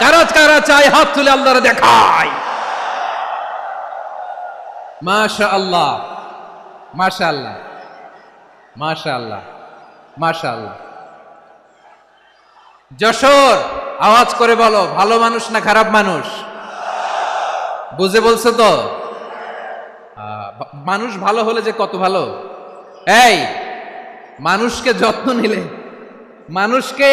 কারা কারা চাই হাত তুলে আল্লাহরে দেখায়। মাশা আল্লাহ মাশা আল্লাহ মাশা আল্লাহ মাশা আল্লাহ যশোর, আওয়াজ করে বলো, ভালো মানুষ না খারাপ মানুষ? বুঝে বলছো তো? মানুষ ভালো হলে যে কত ভালো? এই, মানুষকে যত্ন নিলে, মানুষকে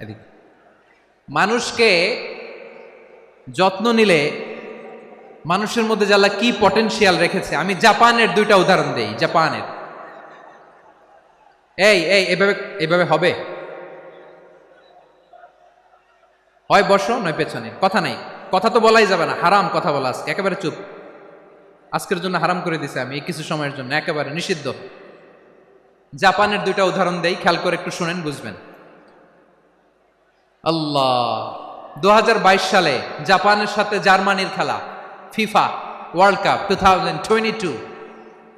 এদিকে। মানুষকে যত্ন নিলে মানুষের মধ্যে যারা কি পটেনশিয়াল রেখেছে, আমি জাপানের দুইটা উদাহরণ দেই, জাপানের। এই এই, এভাবে এভাবে হবে। হয় বসো, নয় পেছনে। কথা নাই। কথা তো বলাই যাবে না, হারাম কথা বলা আজকে, একেবারে চুপ। আজকের জন্য হারাম করে দিছে আমি কিছু সময়ের জন্য, একেবারে নিষিদ্ধ। জাপানের দুইটা উদাহরণ দেই, খেয়াল করে একটু শুনেন, বুঝবেন। আল্লাহ। দু হাজার বাইশ সালে জাপানের সাথে জার্মানির খেলা, FIFA World Cup two thousand twenty two.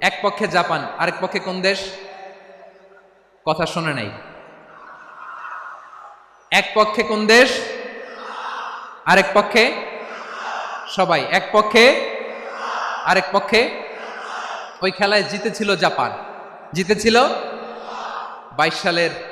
এক পক্ষে জাপান, আরেক পক্ষে কোন দেশ? কথা শোনে নাই। এক পক্ষে কোন দেশ? আরেক পক্ষে? সবাই এক পক্ষে, আরেক পক্ষে। ওই খেলায় জিতেছিল জাপান। জিতেছিল বাইশ সালের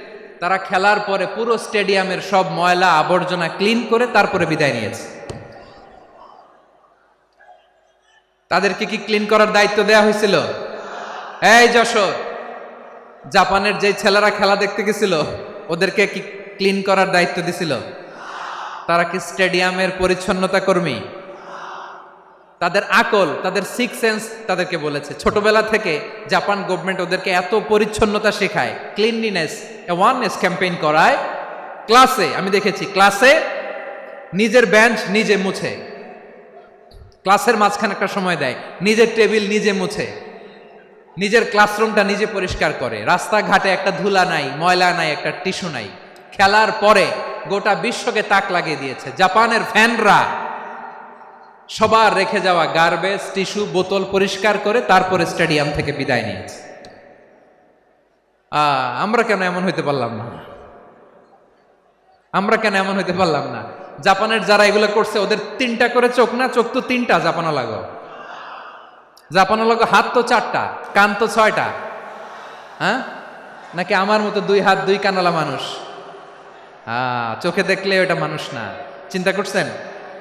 তারা খেলার পরে পুরো স্টেডিয়ামের সব ময়লা আবর্জনা ক্লিন করে তারপরে বিদায় নিয়েছে। তাদেরকে কি ক্লিন করার দায়িত্ব দেয়া হয়েছিল? এই যশোর, জাপানের যে ছেলেরা খেলা দেখতে গেছিল, ওদেরকে কি ক্লিন করার দায়িত্ব দিছিল? তারা কি স্টেডিয়ামের পরিচ্ছন্নতা কর্মী? তাদের আকল, তাদের সিক্স সেন্স তাদেরকে বলেছে। ছোটবেলা থেকে জাপান গভর্নমেন্ট ওদেরকে এত পরিচ্ছন্নতা শেখায় ক্লিনলিনেস অ্যাওয়ারনেস ক্যাম্পেইন করায় ক্লাসে আমি দেখেছি ক্লাসে নিজের বেঞ্চ নিজে মুছে। ক্লাসের মাঝখানে একটা সময় দেয়, নিজের টেবিল নিজে মুছে। নিজের ক্লাসরুমটা নিজে পরিষ্কার করে। রাস্তাঘাটে একটা ধুলা নাই, ময়লা নাই, একটা টিস্যু নাই। খেলার পরে গোটা বিশ্বকে তাক লাগিয়ে দিয়েছে। জাপানের ফ্যানরা সবার রেখে যাওয়া গার্বেজ টিস্যু বোতল পরিষ্কার করে তারপরে স্টেডিয়াম থেকে বিদায় নিয়েছে। আমরা কেন এমন হইতে পারলাম না? আমরা কেন এমন হইতে পারলাম না? জাপানের যারা এগুলো করছে, ওদের তিনটা করে চোখ না? চোখ তো তিনটা জাপানা লাগো জাপানা লাগো হাত তো চারটা, কান তো ছয়টা। হ্যাঁ? নাকি আমার মতো দুই হাত, দুই কানালা মানুষ? হ্যাঁ চোখে দেখলে ওটা মানুষ না। চিন্তা করছেন?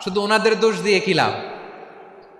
শুধু ওনাদের দোষ দিয়ে কি লাভ?